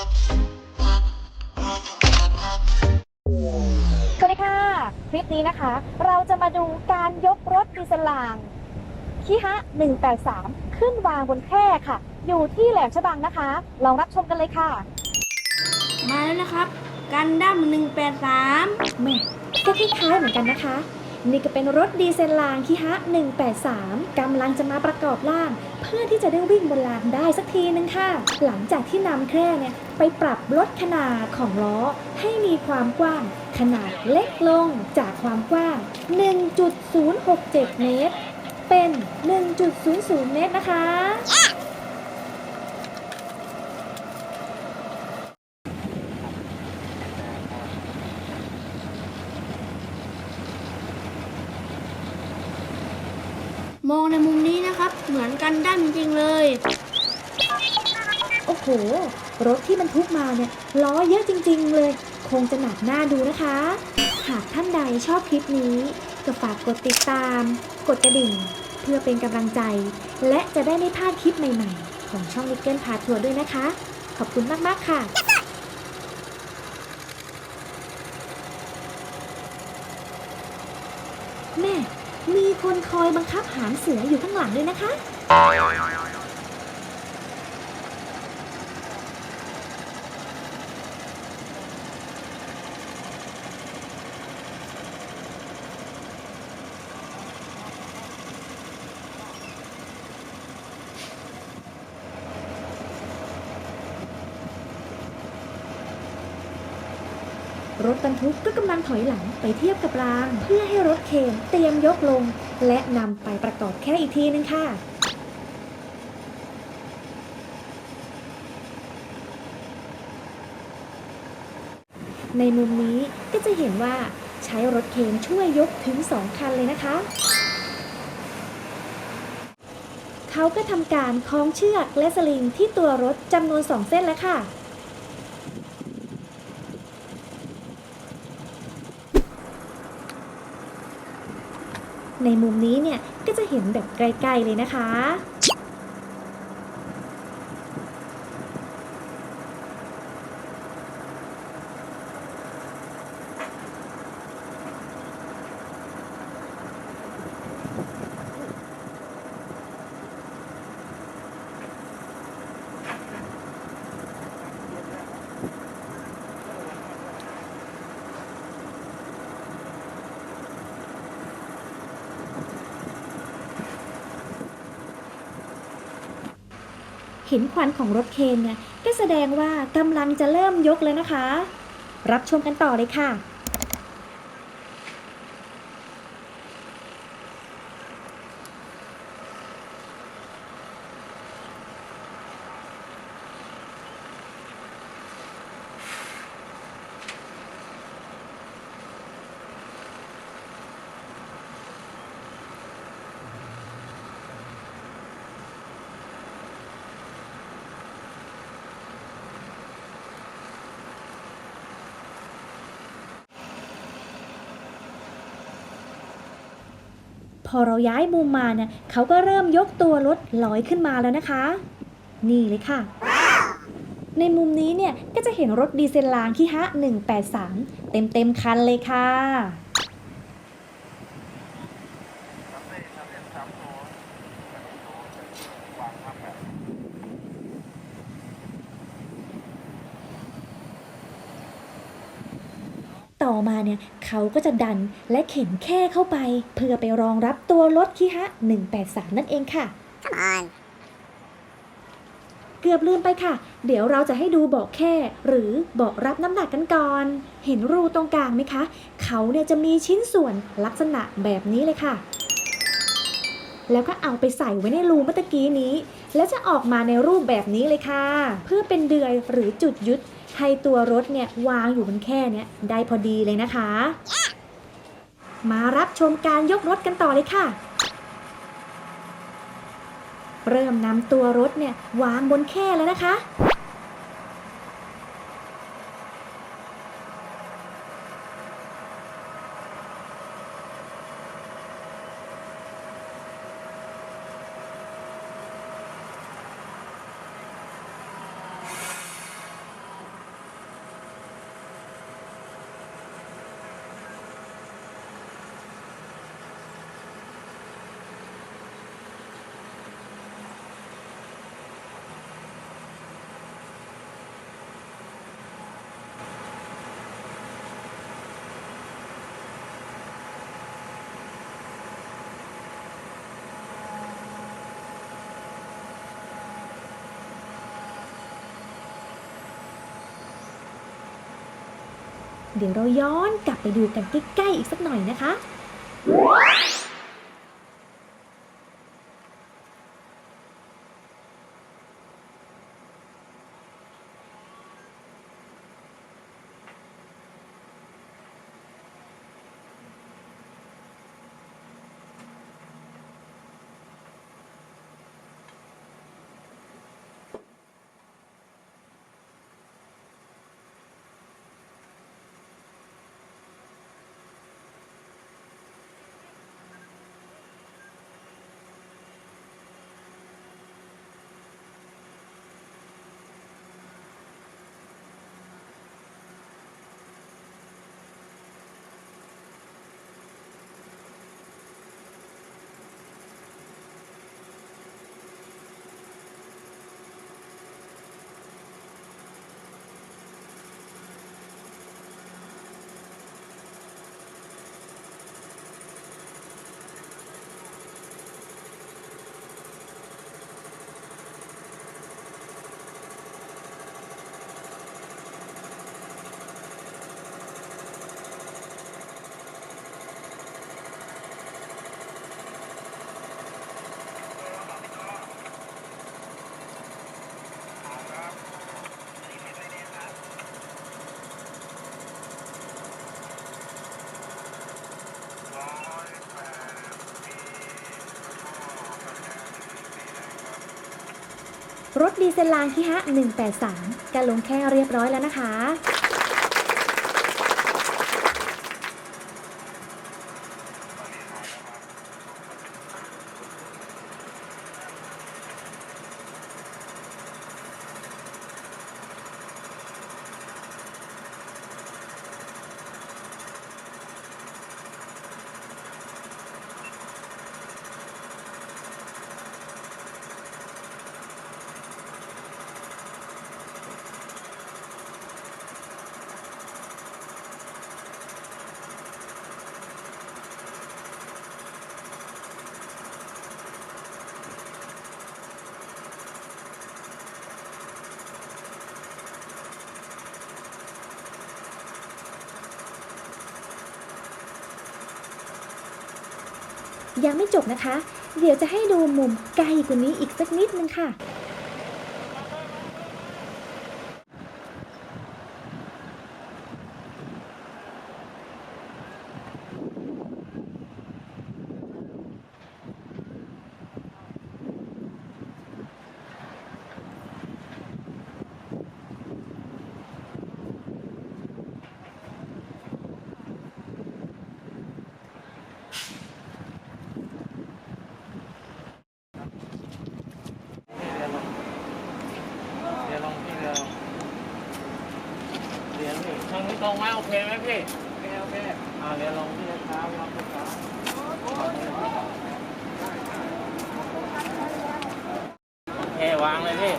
สวัสดีค่ะ คลิปนี้นะคะ เราจะมาดูการยกรถดีเซลลางคีฮะ 183 ขึ้นวางบนแคร่ค่ะ อยู่ที่แหลมฉบังนะคะ ลองรับชมกันเลยค่ะ มาแล้วนะครับ กันดั้ม183แม่ก็คล้ายๆเหมือนกันนะคะ นี่ก็เป็นรถดีเซลรางคีฮะ 183 กำลังจะมาประกอบร่างเพื่อที่จะได้วิ่งบนรางได้สักทีนึงค่ะ หลังจากที่นำแคร่เนี่ยไปปรับลดขนาดของล้อให้มีความกว้าง ขนาดเล็กลงจากความกว้าง 1.067 เมตร เป็น 1.00 เมตรนะคะมองในมุมนี้นะ เหมือนกันดั้จริงๆเลย โอ้โห รถที่บรรทุกมาเนี่ยล้อเยอะจริง ๆ เลย คงจะหนักหน้าดูนะคะ หากท่านใดชอบคลิปนี้ก็ฝากกดติดตาม กดกระดิ่ง เพื่อเป็นกำลังใจ และจะได้ไม่พลาดคลิปใหม่ ๆ ของช่องนิกเกิลพาทัวร์ด้วยนะคะ ขอบคุณมาก ๆ ค่ะ แม่ มีคนคอยบังคับหางเสืออยู่ข้างหลังด้วยนะคะ รถบรรทุกก็กำลังถอยหลังไปเทียบกับราง เพื่อให้รถเคนเตรียมยกลง และนำไปประกอบแค่อีกทีนึงค่ะในมุมนี้ก็จะเห็นว่าใช้รถเคนช่วยยกถึง 2 คันเลยนะคะ เขาก็ทำการคล้องเชือกและสลิงที่ตัวรถจำนวน 2 เส้นแล้วค่ะ ในมุมนี้เนี่ยก็จะเห็นแบบไกลๆเลยนะคะ เห็นควันของรถเคนเนี่ยก็แสดงว่ากำลังจะเริ่มยกแล้วนะคะ รับชมกันต่อเลยค่ะ พอเราย้ายมุมมาเนี่ยเขาก็เริ่มยกตัวรถลอยขึ้นมาแล้วนะคะ นี่เลยค่ะ ในมุมนี้เนี่ยก็จะเห็นรถดีเซลลางที่ฮะ183 เต็มเต็มคันเลยค่ะ ต่อมาเนี่ยเขาก็จะดันและเข็นแค่เข้าไป เพื่อไปรองรับตัวรถคีฮะ 183 นั่นเองค่ะเกือบลืมไปค่ะ เดี๋ยวเราจะให้ดูเบาะแค่ หรือเบาะรับน้ำหนักกันก่อน เห็นรูตรงกลางไหมคะ เขาเนี่ยจะมีชิ้นส่วนลักษณะแบบนี้เลยค่ะ แล้วก็เอาไปใส่ไว้ในรูเมื่อตะกี้นี้ และจะออกมาในรูปแบบนี้เลยค่ะ เพื่อเป็นเดือยหรือจุดยึดให้ตัวรถเนี่ยวางอยู่บนแค่เนี้ยได้พอดีเลยนะคะ มารับชมการยกรถกันต่อเลยค่ะ เริ่มนำตัวรถเนี่ยวางบนแค่แล้วนะคะ เดี๋ยวเราย้อนกลับไปดูกันใกล้ๆอีกสักหน่อยนะคะ รถดีเซลลางคิฮะ 183การลงแค่เรียบร้อยแล้วนะคะ ยังไม่จบนะคะ เดี๋ยวจะให้ดูมุมไกลกว่านี้อีกสักนิดนึงค่ะ โอเคไหมพี่โอเคโอเค่อ่าเรียนลองพี่นะครับลองดูครับโอเควางเลยพี่